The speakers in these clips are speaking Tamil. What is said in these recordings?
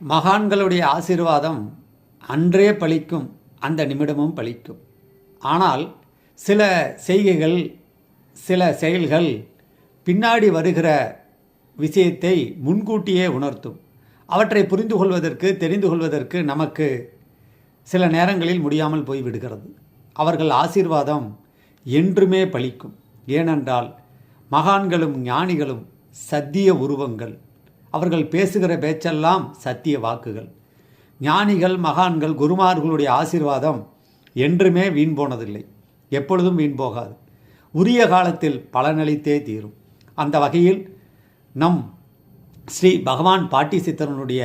மகான்களுடைய ஆசீர்வாதம் அன்றே பலிக்கும் அந்த நிமிடமும் பலிக்கும் ஆனால் சில செய்கைகள் சில செயல்கள் பின்னாடி வருகிற விஷயத்தை முன்கூட்டியே உணர்த்தும். அவற்றை புரிந்து கொள்வதற்கு தெரிந்து கொள்வதற்கு நமக்கு சில நேரங்களில் முடியாமல் போய்விடுகிறது அவர்கள் ஆசீர்வாதம் என்றுமே பலிக்கும் ஏனென்றால் மகான்களும் ஞானிகளும் சத்திய உருவங்கள். அவர்கள் பேசுகிற பேச்செல்லாம் சத்திய வாக்குகள். ஞானிகள் மகான்கள் குருமார்களுடைய ஆசீர்வாதம் என்றுமே வீண் போனதில்லை. எப்பொழுதும் வீண் போகாது. உரிய காலத்தில் பலனளித்தே தீரும். அந்த வகையில் நம் ஸ்ரீ பகவான் பாட்டி சித்தரனுடைய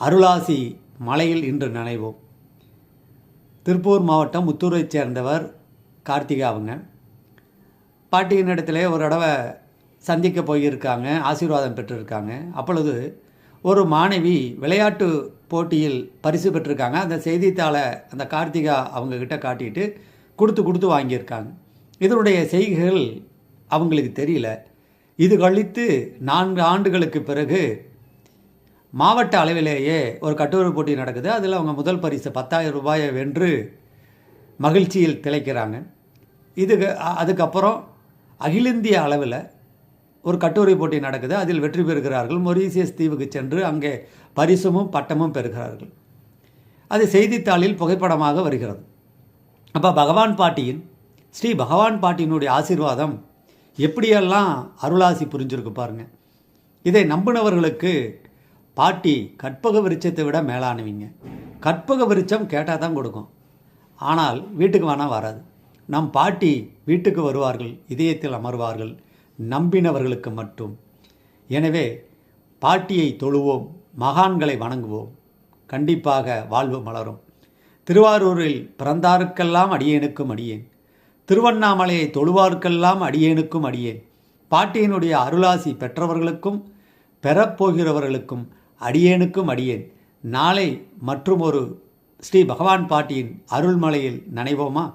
அருளாசி மலையில் இன்று நினைவோம். திருப்பூர் மாவட்டம் முத்தூரைச் சேர்ந்தவர் கார்த்திகா அவங்க பாட்டியின் இடத்துல ஒரு தடவை சந்திக்க போயிருக்காங்க ஆசீர்வாதம் பெற்றிருக்காங்க. அப்பொழுது ஒரு மாணவி விளையாட்டு போட்டியில் பரிசு பெற்றிருக்காங்க. அந்த செய்தித்தாளை அந்த கார்த்திகா அவங்கக்கிட்ட காட்டிட்டு கொடுத்து கொடுத்து வாங்கியிருக்காங்க. இதனுடைய செய்கைகள் அவங்களுக்கு தெரியல. இது கழித்து நான்கு ஆண்டுகளுக்கு பிறகு மாவட்ட அளவிலேயே ஒரு கட்டுரை போட்டி நடக்குது. அதில் அவங்க முதல் பரிசு பத்தாயிரம் ரூபாயை வென்று மகிழ்ச்சியில் திளைக்கிறாங்க. இதுக்கு அதுக்கப்புறம் அகில இந்திய அளவில் ஒரு கட்டுரை போட்டி நடக்குது. அதில் வெற்றி பெறுகிறார்கள். மொரீசியஸ் தீவுக்கு சென்று அங்கே பரிசுமும் பட்டமும் பெறுகிறார்கள். அது செய்தித்தாளில் புகைப்படமாக வருகிறது. அப்போ பகவான் பாட்டியின் ஸ்ரீ பகவான் பாட்டியினுடைய ஆசீர்வாதம் எப்படியெல்லாம் அருளாசி புரிஞ்சிருக்கு பாருங்கள் இதை நம்பினவர்களுக்கு பாட்டி கற்பக விருட்சத்தை விட மேலானவங்க. கற்பக விருட்சம் கேட்டால் தான் கொடுக்கும். ஆனால் வீட்டுக்கு வேணால் வராது. நம் பாட்டி வீட்டுக்கு வருவார்கள். இதயத்தில் அமர்வார்கள். நம்பினவர்களுக்கு மட்டும். எனவே பாட்டியை தொழுவோம் மகான்களை வணங்குவோம் கண்டிப்பாக வாழ்வு மலரும். திருவாரூரில் பிறந்தாருக்கெல்லாம் அடியேனுக்கும் அடியேன். திருவண்ணாமலையை தொழுவார்க்கெல்லாம் அடியேனுக்கும் அடியேன். பாட்டியினுடைய அருளாசி பெற்றவர்களுக்கும் பெறப்போகிறவர்களுக்கும் அடியேனுக்கும் அடியேன். நாளை மற்றும் ஒரு ஸ்ரீ பகவான் பாட்டியின் அருள்மலையில் நனைவோமா?